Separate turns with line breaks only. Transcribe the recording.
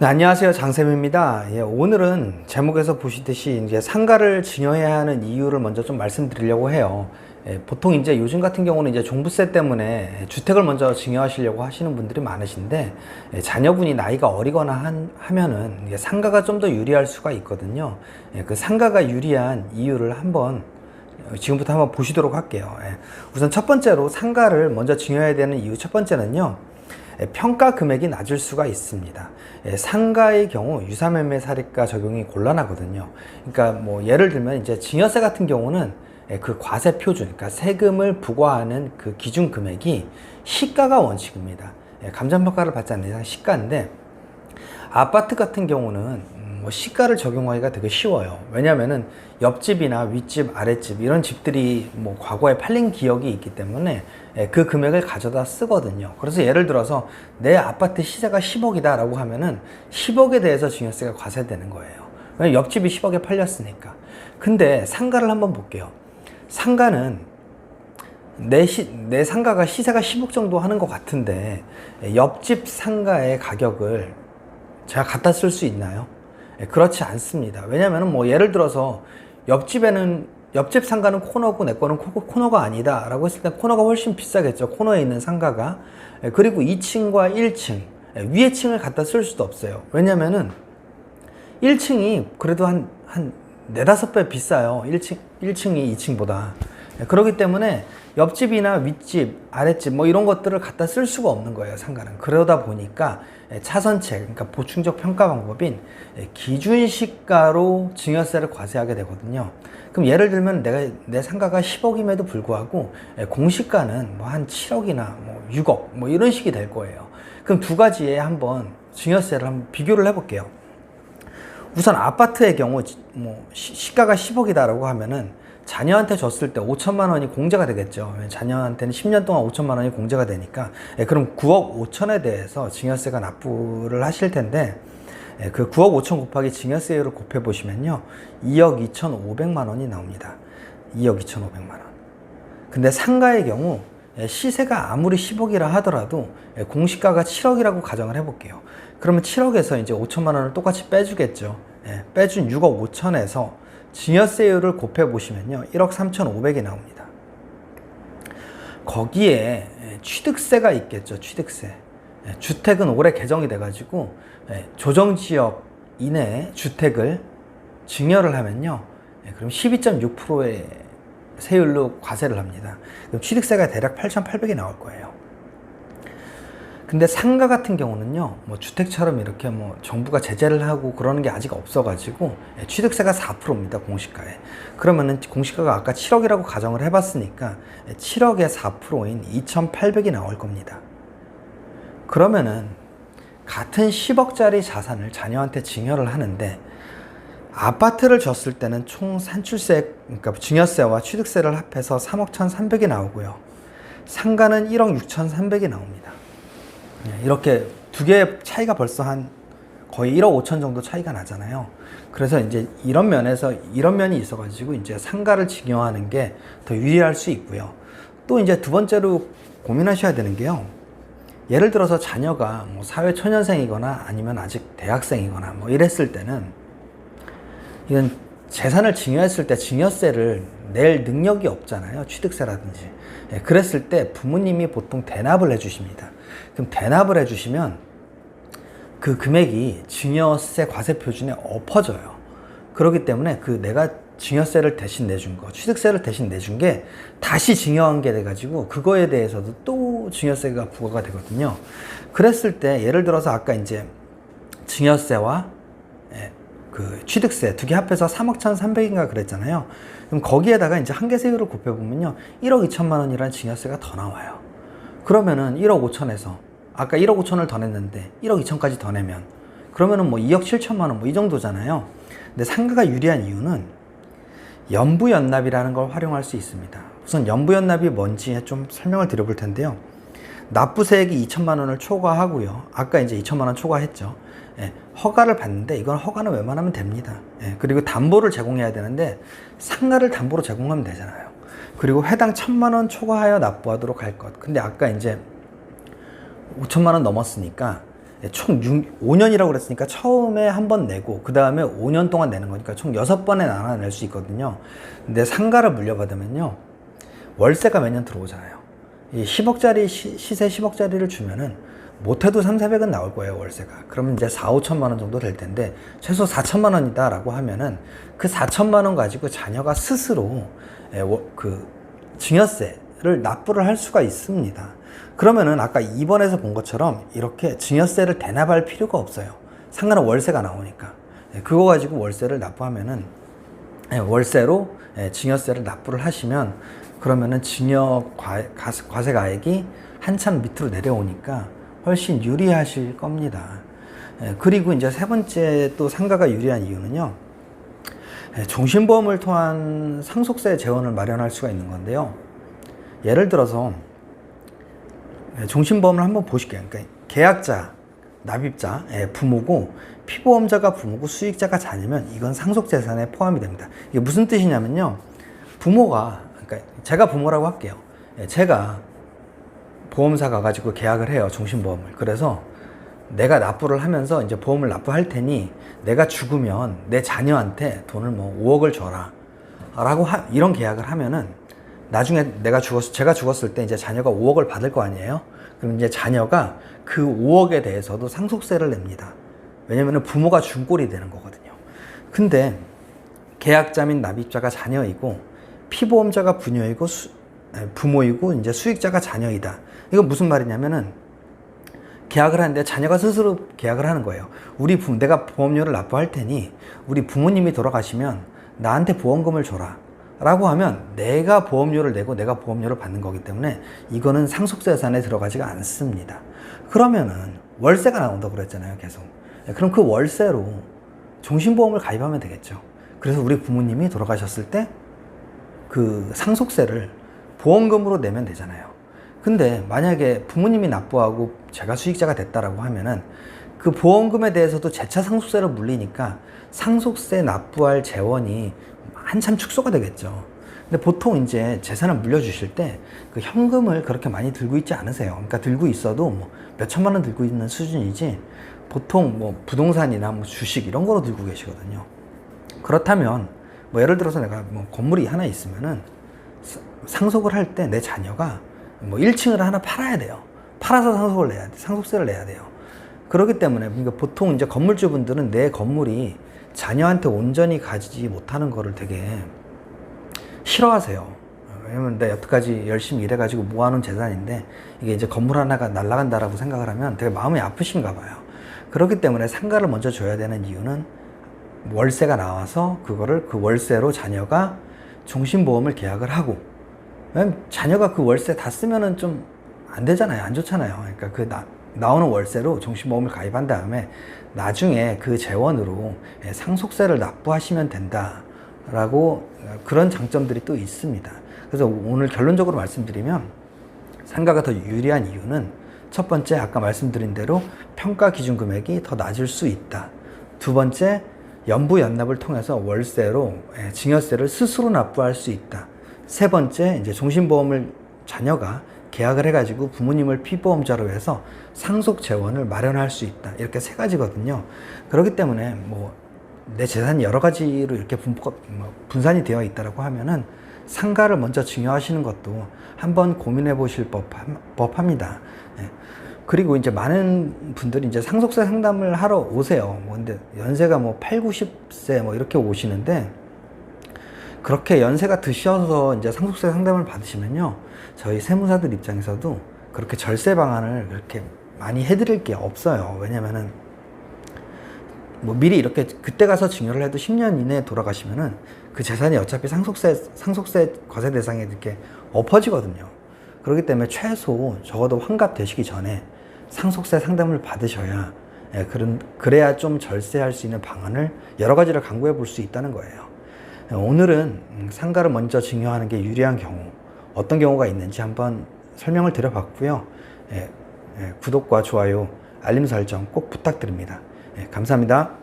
네, 안녕하세요. 장쌤입니다. 예, 오늘은 제목에서 보시듯이 이제 상가를 증여해야 하는 이유를 먼저 좀 말씀드리려고 해요. 예, 보통 이제 요즘 같은 경우는 이제 종부세 때문에 주택을 먼저 증여하시려고 하시는 분들이 많으신데 예, 자녀분이 나이가 어리거나 한, 하면은 이게 상가가 좀 더 유리할 수가 있거든요. 예, 그 상가가 유리한 이유를 한번 어, 지금부터 한번 보시도록 할게요. 예, 우선 첫 번째로 상가를 먼저 증여해야 되는 이유 첫 번째는요. 예, 평가 금액이 낮을 수가 있습니다. 예, 상가의 경우 유사매매 사립가 적용이 곤란하거든요. 그러니까 뭐 예를 들면 이제 증여세 같은 경우는 예, 그 과세 표준, 그러니까 세금을 부과하는 그 기준 금액이 시가가 원칙입니다. 예, 감정평가를 받지 않는 이상 시가인데 아파트 같은 경우는 음, 뭐 시가를 적용하기가 되게 쉬워요. 왜냐면은 옆집이나 윗집, 아랫집 이런 집들이 뭐 과거에 팔린 기억이 있기 때문에 예, 그 금액을 가져다 쓰거든요. 그래서 예를 들어서 내 아파트 시세가 10억이다 라고 하면은 10억에 대해서 증여세가 과세되는 거예요. 옆집이 10억에 팔렸으니까. 근데 상가를 한번 볼게요. 상가는 내, 시, 내 상가가 시세가 10억 정도 하는 것 같은데 예, 옆집 상가의 가격을 제가 갖다 쓸 수 있나요? 예, 그렇지 않습니다. 왜냐하면 뭐 예를 들어서 옆집에는 옆집 상가는 코너고 내 거는 코- 코너 가 아니다 라고 했을 때 코너가 훨씬 비싸겠죠. 코너에 있는 상가가. 예, 그리고 2층과 1층 예, 위에 층을 갖다 쓸 수도 없어요. 왜냐면은 1층이 그래도 한, 한 네다섯 배 비싸요. 1층, 1층이 2층보다. 예, 그렇기 때문에 옆집이나 윗집, 아랫집 뭐 이런 것들을 갖다 쓸 수가 없는 거예요, 상가는. 그러다 보니까 예, 차선책, 그러니까 보충적 평가 방법인 예, 기준시가로 증여세를 과세하게 되거든요. 그럼 예를 들면 내가 내 상가가 10억임에도 불구하고 예, 공시가는 뭐 한 7억이나 뭐 6억 뭐 이런 식이 될 거예요. 그럼 두 가지에 한번 증여세를 한번 비교를 해 볼게요. 우선 아파트의 경우 지- 뭐 시- 시가가 10억이다라고 하면은 자녀한테 줬을 때 5천만 원이 공제가 되겠죠. 왜냐면 자녀한테는 10년 동안 5천만 원이 공제가 되니까 예, 그럼 9억 5천에 대해서 증여세가 납부를 하실 텐데 예, 그 9억 5천 곱하기 증여세율을 곱해 보시면요 2억 2,500만 원이 나옵니다. 2억 2,500만 원. 근데 상가의 경우 예, 시세가 아무리 10억이라 하더라도 예, 공시가가 7억이라고 가정을 해볼게요. 그러면 7억에서 이제 5천만 원을 똑같이 빼주겠죠. 예, 빼준 6억 5천에서 증여세율을 곱해 보시면요 1억 3,500이 나옵니다. 거기에 예, 취득세가 있겠죠. 취득세. 예, 주택은 올해 개정이 돼가지고 예, 조정지역 이내에 주택을 증여를 하면요. 예, 그럼 12.6%의 세율로 과세를 합니다. 그럼 취득세가 대략 8,800이 나올 거예요. 근데 상가 같은 경우는요, 뭐 주택처럼 이렇게 뭐 정부가 제재를 하고 그러는 게 아직 없어가지고 예, 취득세가 4%입니다 공시가에. 그러면은 공시가가 아까 7억이라고 가정을 해봤으니까 7억의 4%인 2,800이 나올 겁니다. 그러면은 같은 10억짜리 자산을 자녀한테 증여를 하는데 아파트를 줬을 때는 총 산출세, 그러니까 증여세와 취득세를 합해서 3억 1,300이 나오고요. 상가는 1억 6,300이 나옵니다. 예, 이렇게 두 개의 차이가 벌써 한 거의 1억 5천 정도 차이가 나잖아요. 그래서 이제 이런 면에서 이런 면이 있어가지고 이제 상가를 증여하는 게 더 유리할 수 있고요. 또 이제 두 번째로 고민하셔야 되는 게요. 예를 들어서 자녀가 뭐 사회 초년생이거나 아니면 아직 대학생이거나 뭐 이랬을 때는 이건 재산을 증여했을 때 증여세를 낼 능력이 없잖아요. 취득세라든지. 예, 그랬을 때 부모님이 보통 대납을 해주십니다. 그럼 대납을 해주시면 그 금액이 증여세 과세 표준에 엎어져요. 그렇기 때문에 그 내가 증여세를 대신 내준 거, 취득세를 대신 내준 게 다시 증여한 게 돼가지고 그거에 대해서도 또 증여세가 부과가 되거든요. 그랬을 때 예를 들어서 아까 이제 증여세와 예, 그 취득세 두 개 합해서 3억 1,300인가 그랬잖아요. 그럼 거기에다가 이제 한계 세율을 곱해보면요. 1억 2천만 원이라는 증여세가 더 나와요. 그러면은 1억 5천에서 아까 1억 5천을 더 냈는데 1억 2천까지 더 내면 그러면은 뭐 2억 7천만 원 뭐 이 정도잖아요. 근데 상가가 유리한 이유는 연부연납이라는 걸 활용할 수 있습니다. 우선 연부연납이 뭔지 좀 설명을 드려볼 텐데요. 납부세액이 2천만 원을 초과하고요. 아까 이제 2천만 원 초과했죠. 예, 허가를 받는데 이건 허가는 웬만하면 됩니다. 예, 그리고 담보를 제공해야 되는데 상가를 담보로 제공하면 되잖아요. 그리고 해당 천만 원 초과하여 납부하도록 할 것. 근데 아까 이제 5천만 원 넘었으니까 예, 총 6, 5년이라고 그랬으니까 처음에 한 번 내고 그 다음에 5년 동안 내는 거니까 총 6번에 나눠 낼 수 있거든요. 근데 상가를 물려받으면요. 월세가 매년 들어오잖아요. 이 10억짜리 시, 시세 10억짜리를 주면은 못해도 3, 400은 나올 거예요, 월세가. 그러면 이제 4, 5천만 원 정도 될 텐데 최소 4천만 원이다라고 하면은 그 4천만 원 가지고 자녀가 스스로 그 증여세를 납부를 할 수가 있습니다. 그러면은 아까 2번에서 본 것처럼 이렇게 증여세를 대납할 필요가 없어요. 상가는 월세가 나오니까. 예, 그거 가지고 월세를 납부하면은 예, 월세로 예, 증여세를 납부를 하시면 그러면은 증여 과세가액이 한참 밑으로 내려오니까 훨씬 유리하실 겁니다. 예, 그리고 이제 세 번째 또 상가가 유리한 이유는요. 예, 종신보험을 통한 상속세 재원을 마련할 수가 있는 건데요. 예를 들어서 예, 종신보험을 한번 보실게요. 그러니까 계약자, 납입자, 예, 부모고 피보험자가 부모고 수익자가 자녀면 이건 상속재산에 포함이 됩니다. 이게 무슨 뜻이냐면요. 부모가 그러니까 제가 부모라고 할게요. 예, 제가 보험사 가가지고 계약을 해요. 종신보험을. 그래서 내가 납부를 하면서 이제 보험을 납부할 테니 내가 죽으면 내 자녀한테 돈을 뭐 5억을 줘라. 라고 하- 이런 계약을 하면은 나중에 내가 죽었, 제가 죽었을 때 이제 자녀가 5억을 받을 거 아니에요? 그럼 이제 자녀가 그 5억에 대해서도 상속세를 냅니다. 왜냐면은 부모가 준 꼴이 되는 거거든요. 근데 계약자 및 납입자가 자녀이고 피보험자가 부녀이고 수- 부모이고 이제 수익자가 자녀이다. 이건 무슨 말이냐면은 계약을 하는데 자녀가 스스로 계약을 하는 거예요. 우리 부, 내가 보험료를 납부할 테니 우리 부모님이 돌아가시면 나한테 보험금을 줘라. 라고 하면 내가 보험료를 내고 내가 보험료를 받는 거기 때문에 이거는 상속재산에 들어가지가 않습니다. 그러면은 월세가 나온다고 그랬잖아요, 계속. 네, 그럼 그 월세로 종신보험을 가입하면 되겠죠. 그래서 우리 부모님이 돌아가셨을 때 그 상속세를 보험금으로 내면 되잖아요. 근데 만약에 부모님이 납부하고 제가 수익자가 됐다라고 하면은 그 보험금에 대해서도 재차 상속세를 물리니까 상속세 납부할 재원이 한참 축소가 되겠죠. 근데 보통 이제 재산을 물려주실 때 그 현금을 그렇게 많이 들고 있지 않으세요. 그러니까 들고 있어도 뭐 몇천만 원 들고 있는 수준이지 보통 뭐 부동산이나 뭐 주식 이런 거로 들고 계시거든요. 그렇다면 뭐 예를 들어서 내가 뭐 건물이 하나 있으면은 사- 상속을 할 때 내 자녀가 뭐 1층을 하나 팔아야 돼요. 팔아서 상속을 내야 돼. 상속세를 내야 돼요. 그렇기 때문에 그러니까 보통 이제 건물주분들은 내 건물이 자녀한테 온전히 가지지 못하는 거를 되게 싫어하세요. 왜냐면 내가 여태까지 열심히 일해가지고 모아놓은 재산인데 이게 이제 건물 하나가 날아간다라고 생각을 하면 되게 마음이 아프신가 봐요. 그렇기 때문에 상가를 먼저 줘야 되는 이유는 월세가 나와서 그거를 그 월세로 자녀가 종신보험을 계약을 하고 자녀가 그 월세 다 쓰면은 좀 안 되잖아요. 안 좋잖아요. 그러니까 그 나, 나오는 월세로 종신보험을 가입한 다음에 나중에 그 재원으로 예, 상속세를 납부하시면 된다라고 그런 장점들이 또 있습니다. 그래서 오늘 결론적으로 말씀드리면 상가가 더 유리한 이유는 첫 번째 아까 말씀드린 대로 평가 기준 금액이 더 낮을 수 있다. 두 번째 연부 연납을 통해서 월세로 예, 증여세를 스스로 납부할 수 있다. 세 번째 이제 종신보험을 자녀가 계약을 해가지고 부모님을 피보험자로 해서 상속 재원을 마련할 수 있다. 이렇게 세 가지거든요. 그렇기 때문에 뭐 내 재산이 여러 가지로 이렇게 분, 뭐 분산이 되어 있다라고 하면은 상가를 먼저 증여하시는 것도 한번 고민해 보실 법, 법합니다. 예. 그리고 이제 많은 분들이 이제 상속세 상담을 하러 오세요. 뭐 근데 연세가 뭐 8, 90세 뭐 이렇게 오시는데 그렇게 연세가 드셔서 이제 상속세 상담을 받으시면요. 저희 세무사들 입장에서도 그렇게 절세 방안을 그렇게 많이 해드릴 게 없어요. 왜냐면은 뭐 미리 이렇게 그때 가서 증여를 해도 10년 이내에 돌아가시면은 그 재산이 어차피 상속세 상속세 과세 대상에 이렇게 엎어지거든요. 그렇기 때문에 최소 적어도 환갑 되시기 전에 상속세 상담을 받으셔야 예, 그런 그래야 좀 절세할 수 있는 방안을 여러 가지를 강구해 볼 수 있다는 거예요. 예, 오늘은 음, 상가를 먼저 증여하는 게 유리한 경우 어떤 경우가 있는지 한번 설명을 드려봤고요. 예, 예, 구독과 좋아요, 알림 설정 꼭 부탁드립니다. 예, 감사합니다.